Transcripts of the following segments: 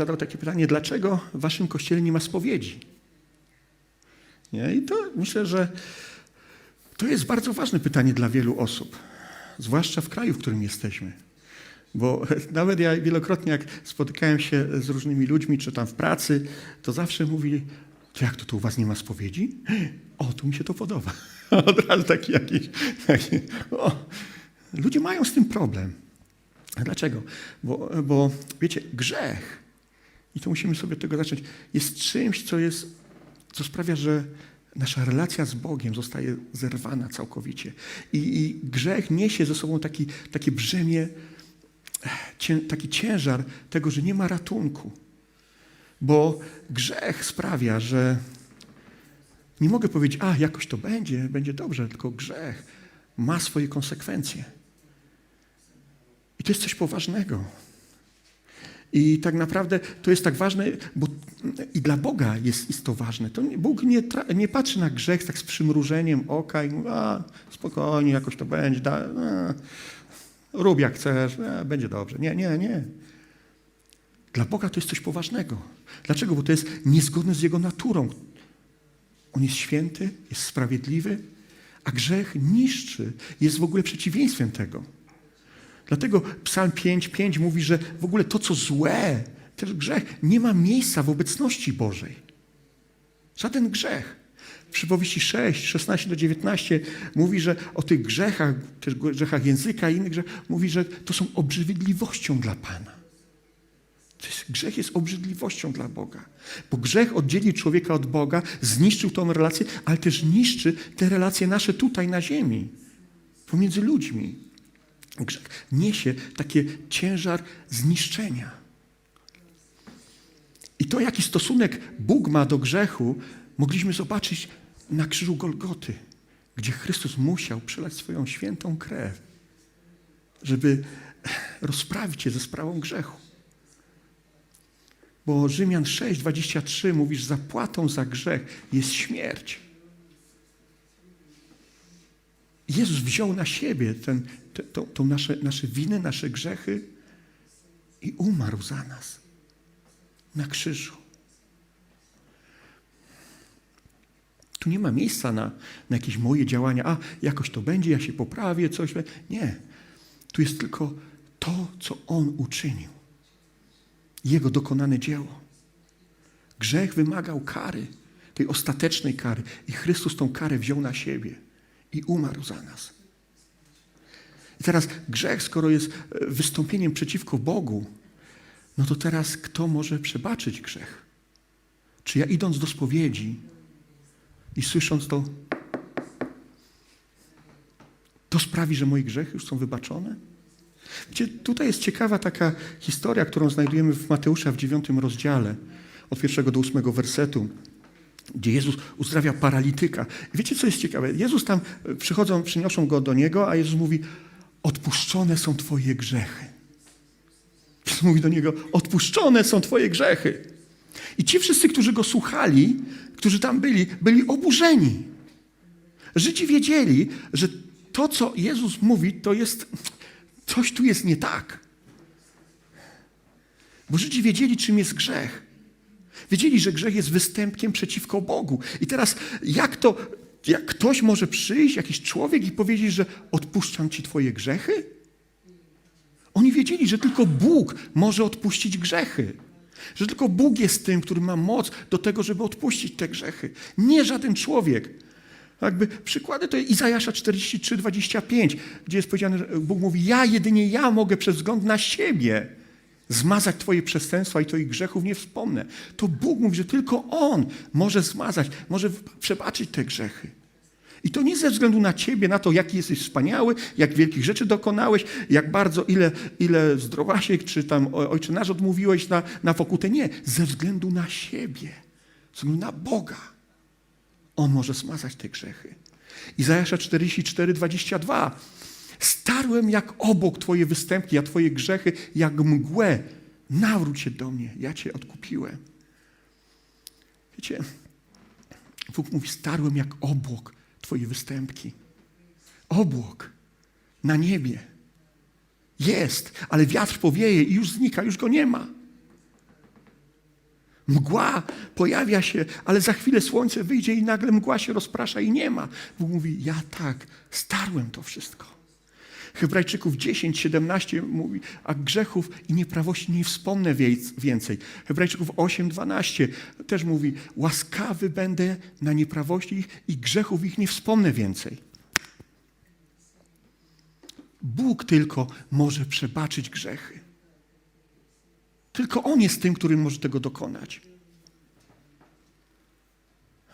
zadał takie pytanie, dlaczego w waszym kościele nie ma spowiedzi? Nie? I to myślę, że to jest bardzo ważne pytanie dla wielu osób, zwłaszcza w kraju, w którym jesteśmy. Bo nawet ja wielokrotnie, jak spotykałem się z różnymi ludźmi, czy tam w pracy, to zawsze mówili, to jak to tu u was nie ma spowiedzi? O, tu mi się to podoba. Od razu taki jakiś, taki, o. Ludzie mają z tym problem. Dlaczego? Bo, bo wiecie, grzech, i to musimy sobie od tego zacząć, jest czymś, co jest, co sprawia, że nasza relacja z Bogiem zostaje zerwana całkowicie. I, i grzech niesie ze sobą taki, takie brzemię, taki ciężar tego, że nie ma ratunku. Bo grzech sprawia, że nie mogę powiedzieć, a jakoś to będzie, będzie dobrze, tylko grzech ma swoje konsekwencje. I to jest coś poważnego. I tak naprawdę to jest tak ważne, bo i dla Boga jest, jest to ważne. To Bóg nie, nie patrzy na grzech tak z przymrużeniem oka i mówi, a spokojnie, jakoś to będzie, da, a, rób jak chcesz, a, będzie dobrze. Nie, nie, nie. Dla Boga to jest coś poważnego. Dlaczego? Bo to jest niezgodne z Jego naturą. On jest święty, jest sprawiedliwy, a grzech niszczy, jest w ogóle przeciwieństwem tego. Dlatego Psalm 5:5 mówi, że w ogóle to, co złe, też grzech, nie ma miejsca w obecności Bożej. Żaden grzech. W przypowieści 6, 16 do 19 mówi, że o tych grzechach, też grzechach języka i innych grzechach, mówi, że to są obrzydliwością dla Pana. Jest, grzech jest obrzydliwością dla Boga. Bo grzech oddzielił człowieka od Boga, zniszczył tą relację, ale też niszczy te relacje nasze tutaj na ziemi, pomiędzy ludźmi. Grzech niesie taki ciężar zniszczenia. I to, jaki stosunek Bóg ma do grzechu, mogliśmy zobaczyć na krzyżu Golgoty, gdzie Chrystus musiał przelać swoją świętą krew, żeby rozprawić się ze sprawą grzechu. Bo Rzymian 6:23 mówi, że zapłatą za grzech jest śmierć. Jezus wziął na siebie ten, te, to, to nasze, nasze winy, nasze grzechy i umarł za nas na krzyżu. Tu nie ma miejsca na, na jakieś moje działania, a jakoś to będzie, ja się poprawię, coś. Nie. Tu jest tylko to, co On uczynił. Jego dokonane dzieło. Grzech wymagał kary, tej ostatecznej kary, i Chrystus tą karę wziął na siebie i umarł za nas. I teraz grzech, skoro jest e, wystąpieniem przeciwko Bogu, no to teraz kto może przebaczyć grzech? Czy ja idąc do spowiedzi i słysząc to, to sprawi, że moje grzechy już są wybaczone? Wiecie, tutaj jest ciekawa taka historia, którą znajdujemy w Mateusza w dziewiątym rozdziale, od pierwszego do ósmego wersetu, gdzie Jezus uzdrawia paralityka. I wiecie, co jest ciekawe? Jezus tam, e, przychodzą, przyniosą go do Niego, a Jezus mówi, odpuszczone są Twoje grzechy. Jezus mówi do Niego, odpuszczone są Twoje grzechy. I ci wszyscy, którzy Go słuchali, którzy tam byli, byli oburzeni. Żydzi wiedzieli, że to, co Jezus mówi, to jest coś tu jest nie tak. Bo Żydzi wiedzieli, czym jest grzech. Wiedzieli, że grzech jest występkiem przeciwko Bogu. I teraz jak to, jak ktoś może przyjść, jakiś człowiek i powiedzieć, że odpuszczam ci twoje grzechy? Oni wiedzieli, że tylko Bóg może odpuścić grzechy. Że tylko Bóg jest tym, który ma moc do tego, żeby odpuścić te grzechy. Nie żaden człowiek. Jakby przykłady to Izajasza 43, 25, gdzie jest powiedziane, że Bóg mówi, ja jedynie ja mogę przez wzgląd na siebie zmazać Twoje przestępstwa i Twoich grzechów nie wspomnę. To Bóg mówi, że tylko On może zmazać, może przebaczyć te grzechy. I to nie ze względu na Ciebie, na to, jaki jesteś wspaniały, jak wielkich rzeczy dokonałeś, jak bardzo, ile, ile zdrowasiek, czy tam Ojcze Nasz odmówiłeś na, na pokutę. Nie, ze względu na siebie, ze względu na Boga. On może zmazać te grzechy. Izajasza 44, 22. Starłem jak obok Twoje występki, a Twoje grzechy jak mgłę. Nawróć się do mnie, ja Cię odkupiłem. Wiecie, Bóg mówi, starłem jak obłok Twoje występki. Obłok na niebie. Jest, ale wiatr powieje i już znika, już go nie ma. Mgła pojawia się, ale za chwilę słońce wyjdzie i nagle mgła się rozprasza i nie ma. Bóg mówi, ja tak, starłem to wszystko. Hebrajczyków 10, 17 mówi, a grzechów i nieprawości nie wspomnę więcej. Hebrajczyków 8, 12 też mówi, łaskawy będę na nieprawości ich i grzechów ich nie wspomnę więcej. Bóg tylko może przebaczyć grzechy. Tylko On jest tym, który może tego dokonać.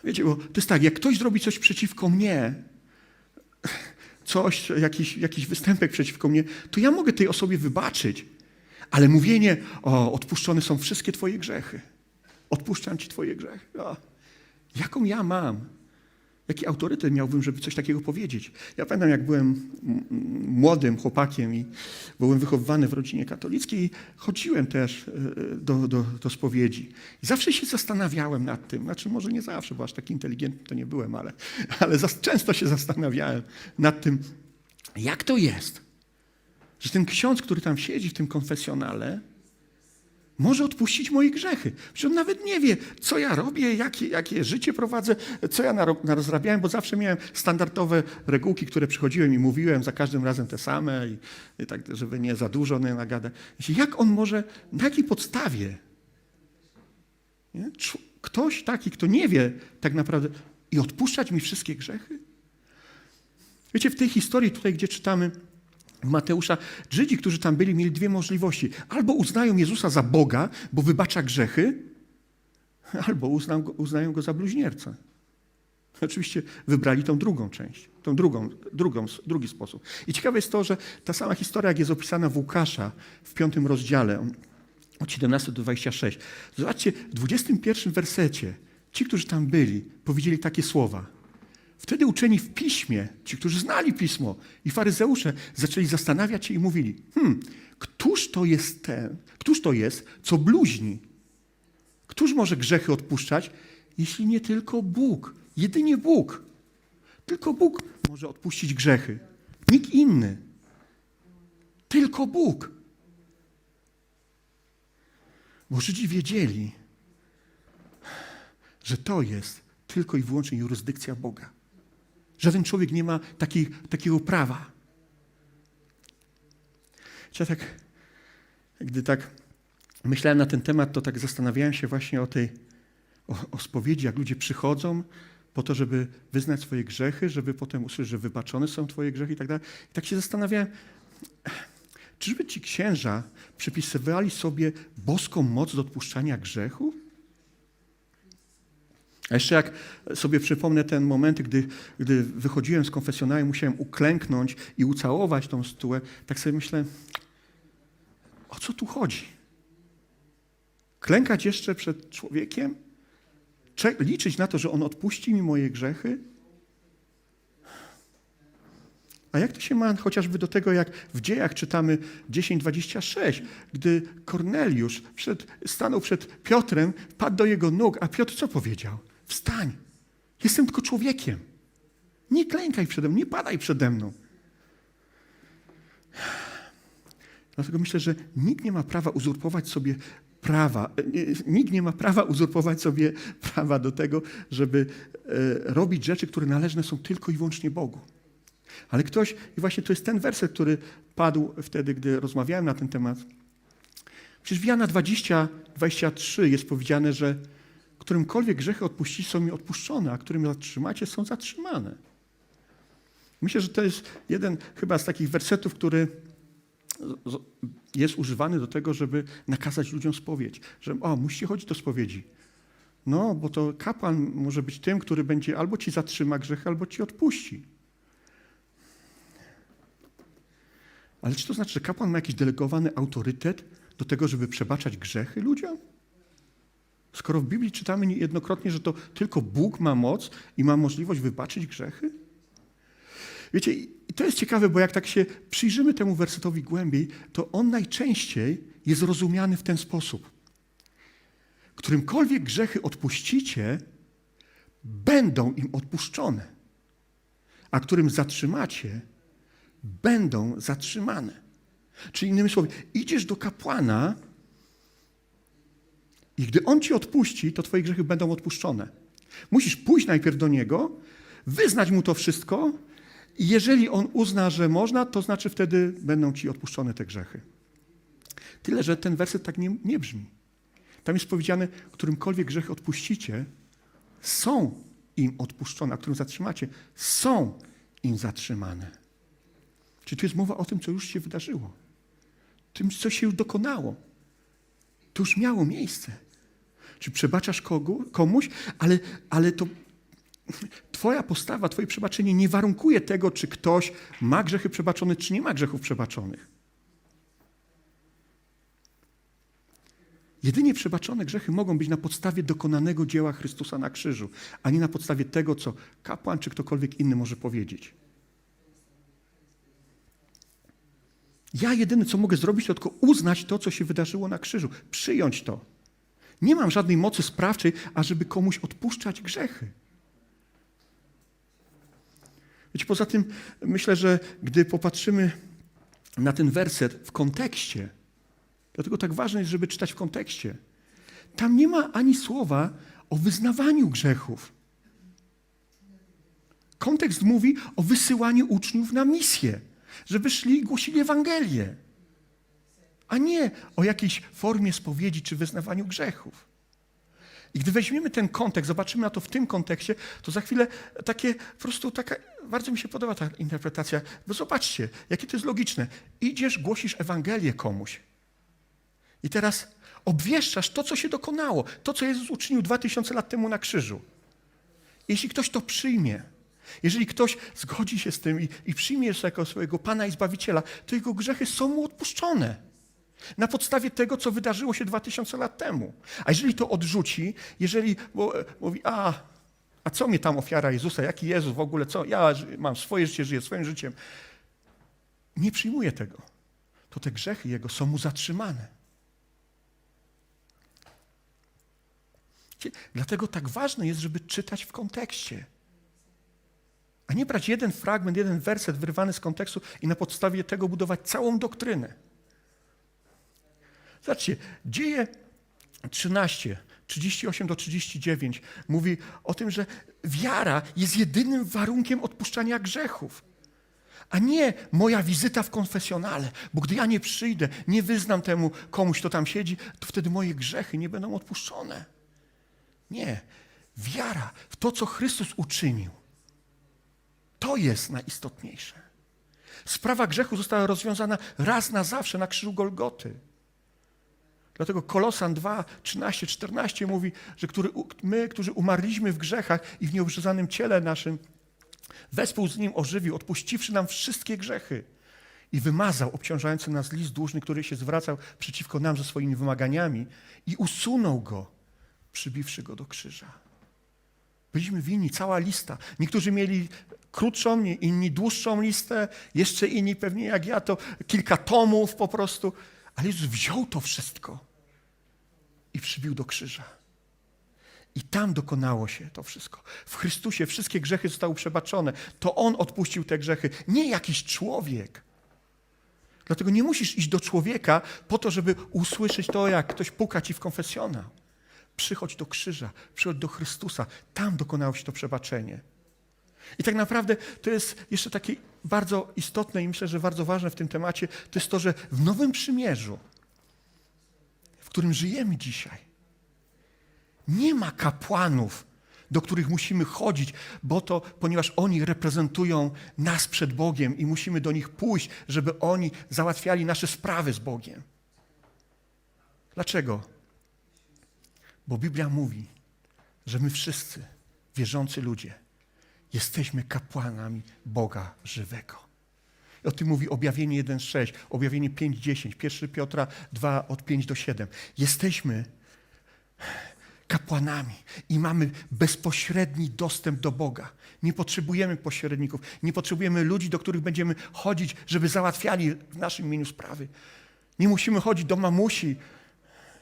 Wiecie, bo to jest tak, jak ktoś zrobi coś przeciwko mnie, coś, jakiś, jakiś występek przeciwko mnie, to ja mogę tej osobie wybaczyć. Ale mówienie, o, odpuszczone są wszystkie Twoje grzechy. Odpuszczam Ci Twoje grzechy. O, jaką ja mam? Jaki autorytet miałbym, żeby coś takiego powiedzieć? Ja pamiętam, jak byłem młodym chłopakiem i byłem wychowywany w rodzinie katolickiej chodziłem też e, do, do, do spowiedzi. I zawsze się zastanawiałem nad tym, znaczy może nie zawsze, bo aż taki inteligentny to nie byłem, ale, ale często się zastanawiałem nad tym, jak to jest, że ten ksiądz, który tam siedzi w tym konfesjonale, może odpuścić moje grzechy. Przecież on nawet nie wie, co ja robię, jakie, jakie życie prowadzę, co ja naro- narozrabiałem, bo zawsze miałem standardowe regułki, które przychodziłem i mówiłem za każdym razem te same, i, i tak, żeby nie za dużo nie nagadać. Jak on może, na jakiej podstawie? Nie? Ktoś taki, kto nie wie tak naprawdę i odpuszczać mi wszystkie grzechy? Wiecie, w tej historii tutaj, gdzie czytamy Mateusza, Żydzi, którzy tam byli, mieli dwie możliwości. Albo uznają Jezusa za Boga, bo wybacza grzechy, albo uznają go, uznają go za bluźniercę. Oczywiście wybrali tą drugą część, tą drugą, drugą, drugi sposób. I ciekawe jest to, że ta sama historia, jak jest opisana w Łukasza w piątym rozdziale, od 17 do 26. Zobaczcie, w 21 wersecie ci, którzy tam byli, powiedzieli takie słowa. Wtedy uczeni w piśmie, ci, którzy znali pismo i faryzeusze, zaczęli zastanawiać się i mówili: Hmm, któż to jest ten, któż to jest, co bluźni? Któż może grzechy odpuszczać, jeśli nie tylko Bóg? Jedynie Bóg. Tylko Bóg może odpuścić grzechy. Nikt inny. Tylko Bóg. Bo Żydzi wiedzieli, że to jest tylko i wyłącznie jurysdykcja Boga. Żaden człowiek nie ma takiej, takiego prawa. Ja tak, gdy tak myślałem na ten temat, to tak zastanawiałem się właśnie o tej, o, o spowiedzi, jak ludzie przychodzą po to, żeby wyznać swoje grzechy, żeby potem usłyszeć, że wybaczone są twoje grzechy i tak dalej. I tak się zastanawiałem, czyżby ci księża przypisywali sobie boską moc do odpuszczania grzechów? A jeszcze jak sobie przypomnę ten moment, gdy, gdy wychodziłem z konfesjonału, musiałem uklęknąć i ucałować tą stułę, tak sobie myślę, o co tu chodzi? Klękać jeszcze przed człowiekiem? Cze- liczyć na to, że on odpuści mi moje grzechy? A jak to się ma chociażby do tego, jak w dziejach czytamy 10:26, gdy Korneliusz przed, stanął przed Piotrem, padł do jego nóg, a Piotr co powiedział? Wstań, jestem tylko człowiekiem. Nie klękaj przede mną, nie padaj przede mną. Dlatego myślę, że nikt nie ma prawa uzurpować sobie prawa, nikt nie ma prawa uzurpować sobie prawa do tego, żeby e, robić rzeczy, które należne są tylko i wyłącznie Bogu. Ale ktoś, i właśnie to jest ten werset, który padł wtedy, gdy rozmawiałem na ten temat. Przecież w Jana 20, 23 jest powiedziane, że którymkolwiek grzechy odpuścić są mi odpuszczone, a którym zatrzymacie są zatrzymane. Myślę, że to jest jeden chyba z takich wersetów, który jest używany do tego, żeby nakazać ludziom spowiedź. Że o, musicie chodzić do spowiedzi. No, bo to kapłan może być tym, który będzie albo ci zatrzyma grzechy, albo ci odpuści. Ale czy to znaczy, że kapłan ma jakiś delegowany autorytet do tego, żeby przebaczać grzechy ludziom? Skoro w Biblii czytamy niejednokrotnie, że to tylko Bóg ma moc i ma możliwość wybaczyć grzechy? Wiecie, to jest ciekawe, bo jak tak się przyjrzymy temu wersetowi głębiej, to on najczęściej jest rozumiany w ten sposób. Którymkolwiek grzechy odpuścicie, będą im odpuszczone, a którym zatrzymacie, będą zatrzymane. Czyli innymi słowy, idziesz do kapłana I gdy On ci odpuści, to twoje grzechy będą odpuszczone. Musisz pójść najpierw do Niego, wyznać Mu to wszystko i jeżeli On uzna, że można, to znaczy wtedy będą ci odpuszczone te grzechy. Tyle, że ten werset tak nie, nie brzmi. Tam jest powiedziane, którymkolwiek grzech odpuścicie, są im odpuszczone, a którym zatrzymacie, są im zatrzymane. Czyli tu jest mowa o tym, co już się wydarzyło. Tym, co się już dokonało. To już miało miejsce. Czy przebaczasz kogu, komuś, ale, ale to Twoja postawa, Twoje przebaczenie nie warunkuje tego, czy ktoś ma grzechy przebaczone, czy nie ma grzechów przebaczonych. Jedynie przebaczone grzechy mogą być na podstawie dokonanego dzieła Chrystusa na krzyżu, a nie na podstawie tego, co kapłan czy ktokolwiek inny może powiedzieć. Ja jedyne, co mogę zrobić, to tylko uznać to, co się wydarzyło na krzyżu, przyjąć to. Nie mam żadnej mocy sprawczej, ażeby komuś odpuszczać grzechy. Wiecie, poza tym myślę, że gdy popatrzymy na ten werset w kontekście, dlatego tak ważne jest, żeby czytać w kontekście, tam nie ma ani słowa o wyznawaniu grzechów. Kontekst mówi o wysyłaniu uczniów na misję, żeby szli i głosili Ewangelię, a nie o jakiejś formie spowiedzi czy wyznawaniu grzechów. I gdy weźmiemy ten kontekst, zobaczymy na to w tym kontekście, to za chwilę takie, po prostu taka, bardzo mi się podoba ta interpretacja, bo zobaczcie, jakie to jest logiczne. Idziesz, głosisz Ewangelię komuś. I teraz obwieszczasz to, co się dokonało, to, co Jezus uczynił dwa tysiące lat temu na krzyżu. Jeśli ktoś to przyjmie, jeżeli ktoś zgodzi się z tym i, i przyjmie Jezusa jako swojego Pana i Zbawiciela, to jego grzechy są mu odpuszczone. Na podstawie tego, co wydarzyło się dwa tysiące lat temu. A jeżeli to odrzuci, jeżeli bo, mówi, a, a co mnie tam ofiara Jezusa, jaki Jezus w ogóle, co, ja mam swoje życie, żyję swoim życiem, nie przyjmuje tego, to te grzechy jego są mu zatrzymane. Dlatego tak ważne jest, żeby czytać w kontekście. A nie brać jeden fragment, jeden werset wyrwany z kontekstu i na podstawie tego budować całą doktrynę. Zobaczcie, dzieje 13, 38 do 39 mówi o tym, że wiara jest jedynym warunkiem odpuszczania grzechów. A nie moja wizyta w konfesjonale, bo gdy ja nie przyjdę, nie wyznam temu komuś, kto tam siedzi, to wtedy moje grzechy nie będą odpuszczone. Nie. Wiara w to, co Chrystus uczynił, to jest najistotniejsze. Sprawa grzechu została rozwiązana raz na zawsze na krzyżu Golgoty. Dlatego Kolosan 2, 13, 14 mówi, że który, my, którzy umarliśmy w grzechach i w nieobrzezanym ciele naszym, wespół z Nim ożywił, odpuściwszy nam wszystkie grzechy i wymazał obciążający nas list dłużny, który się zwracał przeciwko nam ze swoimi wymaganiami i usunął go, przybiwszy go do krzyża. Byliśmy winni, cała lista. Niektórzy mieli krótszą, inni dłuższą listę, jeszcze inni pewnie jak ja, to kilka tomów po prostu. Ale Jezus wziął to wszystko i przybił do krzyża. I tam dokonało się to wszystko. W Chrystusie wszystkie grzechy zostały przebaczone. To On odpuścił te grzechy, nie jakiś człowiek. Dlatego nie musisz iść do człowieka po to, żeby usłyszeć to, jak ktoś puka ci w konfesjonał. Przychodź do krzyża, przychodź do Chrystusa. Tam dokonało się to przebaczenie. I tak naprawdę to jest jeszcze takie bardzo istotne i myślę, że bardzo ważne w tym temacie, to jest to, że w Nowym Przymierzu, w którym żyjemy dzisiaj, nie ma kapłanów, do których musimy chodzić, bo to, ponieważ oni reprezentują nas przed Bogiem i musimy do nich pójść, żeby oni załatwiali nasze sprawy z Bogiem. Dlaczego? Bo Biblia mówi, że my wszyscy, wierzący ludzie, jesteśmy kapłanami Boga żywego. O tym mówi objawienie 1,6, objawienie 5,10, 1 Piotra 2 od 5 do 7. Jesteśmy kapłanami i mamy bezpośredni dostęp do Boga. Nie potrzebujemy pośredników, nie potrzebujemy ludzi, do których będziemy chodzić, żeby załatwiali w naszym imieniu sprawy. Nie musimy chodzić do mamusi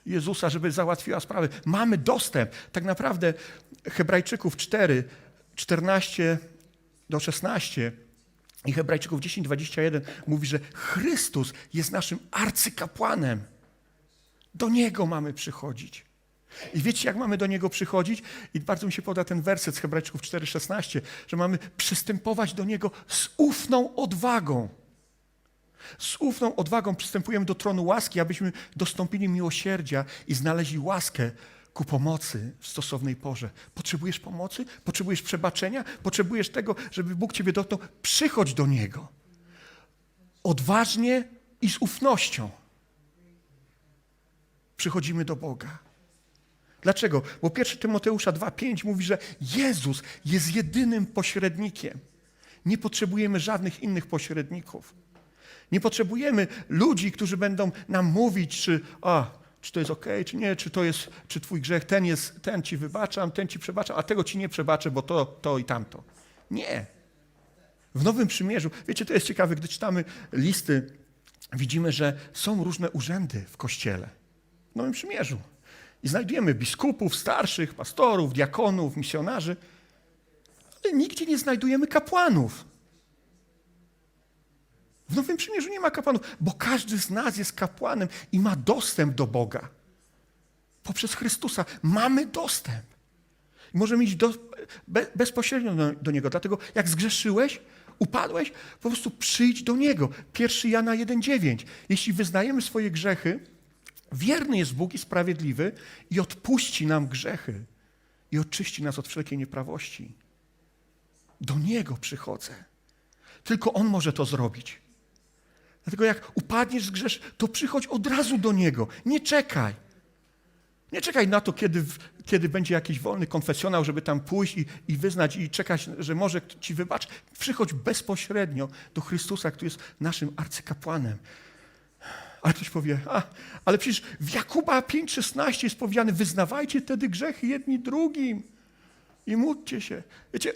Jezusa, żeby załatwiła sprawę. Mamy dostęp. Tak naprawdę Hebrajczyków 4, 14 do 16 i Hebrajczyków 10, 21 mówi, że Chrystus jest naszym arcykapłanem. Do Niego mamy przychodzić. I wiecie, jak mamy do Niego przychodzić? I bardzo mi się poda ten werset z Hebrajczyków 4,16, że mamy przystępować do Niego z ufną odwagą. Z ufną odwagą przystępujemy do tronu łaski, abyśmy dostąpili miłosierdzia i znaleźli łaskę ku pomocy w stosownej porze. Potrzebujesz pomocy? Potrzebujesz przebaczenia? Potrzebujesz tego, żeby Bóg Ciebie dotknął? Przychodź do Niego. Odważnie i z ufnością. Przychodzimy do Boga. Dlaczego? Bo 1 Tymoteusza 2,5 mówi, że Jezus jest jedynym pośrednikiem. Nie potrzebujemy żadnych innych pośredników. Nie potrzebujemy ludzi, którzy będą nam mówić, czy, a, czy to jest ok, czy nie, czy to jest, czy twój grzech, ten jest, ten ci wybaczam, ten ci przebaczam, a tego ci nie przebaczę, bo to, to i tamto. Nie. W Nowym Przymierzu, wiecie, to jest ciekawe, gdy czytamy listy, widzimy, że są różne urzędy w Kościele. W Nowym Przymierzu. I znajdujemy biskupów, starszych, pastorów, diakonów, misjonarzy, ale nigdzie nie znajdujemy kapłanów. W Nowym Przymierzu nie ma kapłanów, bo każdy z nas jest kapłanem i ma dostęp do Boga. Poprzez Chrystusa mamy dostęp. Możemy iść do, be, bezpośrednio do, do Niego. Dlatego jak zgrzeszyłeś, upadłeś, po prostu przyjdź do Niego. 1 Jana 1,9. Jeśli wyznajemy swoje grzechy, wierny jest Bóg i sprawiedliwy i odpuści nam grzechy i oczyści nas od wszelkiej nieprawości. Do Niego przychodzę. Tylko On może to zrobić. Dlatego jak upadniesz z grzesz, to przychodź od razu do Niego. Nie czekaj. Nie czekaj na to, kiedy, kiedy będzie jakiś wolny konfesjonał, żeby tam pójść i, i wyznać i czekać, że może Ci wybacz. Przychodź bezpośrednio do Chrystusa, który jest naszym arcykapłanem. Ale ktoś powie, a, ale przecież w Jakuba 5,16 jest powiedziane, wyznawajcie wtedy grzechy jedni drugim i módlcie się. Wiecie,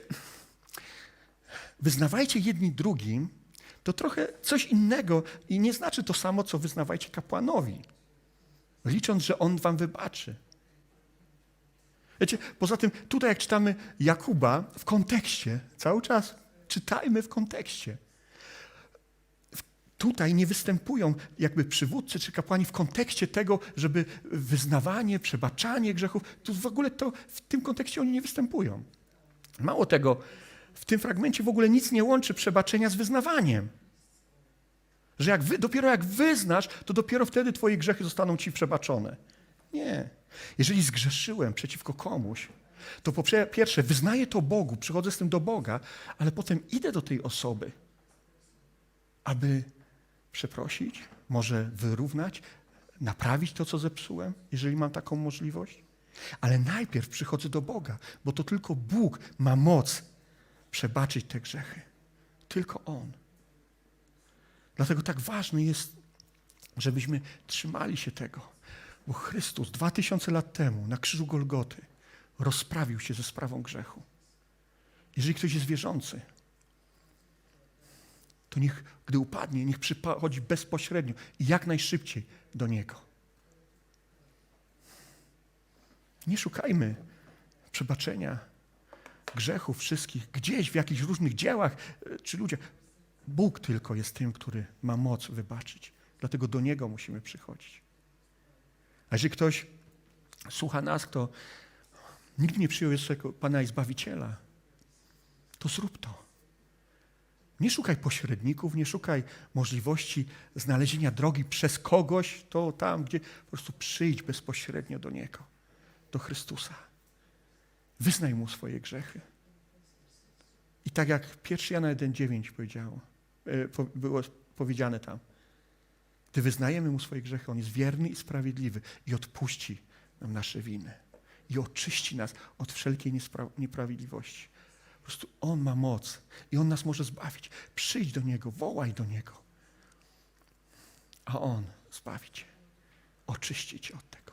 wyznawajcie jedni drugim, to trochę coś innego i nie znaczy to samo, co wyznawajcie kapłanowi, licząc, że on wam wybaczy. Wiecie, poza tym tutaj jak czytamy Jakuba w kontekście, cały czas czytajmy w kontekście. Tutaj nie występują jakby przywódcy czy kapłani w kontekście tego, żeby wyznawanie, przebaczanie grzechów, tu w ogóle to w tym kontekście oni nie występują. Mało tego, w tym fragmencie w ogóle nic nie łączy przebaczenia z wyznawaniem. Że jak wy, dopiero jak wyznasz, to dopiero wtedy twoje grzechy zostaną ci przebaczone. Nie. Jeżeli zgrzeszyłem przeciwko komuś, to po pierwsze wyznaję to Bogu, przychodzę z tym do Boga, ale potem idę do tej osoby, aby przeprosić, może wyrównać, naprawić to, co zepsułem, jeżeli mam taką możliwość. Ale najpierw przychodzę do Boga, bo to tylko Bóg ma moc przebaczyć te grzechy. Tylko On. Dlatego tak ważne jest, żebyśmy trzymali się tego, bo Chrystus dwa tysiące lat temu na krzyżu Golgoty rozprawił się ze sprawą grzechu. Jeżeli ktoś jest wierzący, to niech, gdy upadnie, niech przychodzi bezpośrednio i jak najszybciej do Niego. Nie szukajmy przebaczenia grzechów wszystkich gdzieś w jakichś różnych dziełach e, czy ludziach. Bóg tylko jest tym, który ma moc wybaczyć. Dlatego do Niego musimy przychodzić. A jeżeli ktoś słucha nas, kto nigdy nie przyjął jeszcze Pana i Zbawiciela, to zrób to. Nie szukaj pośredników, nie szukaj możliwości znalezienia drogi przez kogoś, to tam, gdzie po prostu przyjdź bezpośrednio do Niego, do Chrystusa. Wyznaj Mu swoje grzechy. I tak jak 1 Jana 1,9 powiedziało, było powiedziane tam, gdy wyznajemy Mu swoje grzechy, On jest wierny i sprawiedliwy i odpuści nam nasze winy i oczyści nas od wszelkiej nieprawidłowości. Po prostu On ma moc i On nas może zbawić. Przyjdź do Niego, wołaj do Niego, a On zbawi Cię, oczyści Cię od tego.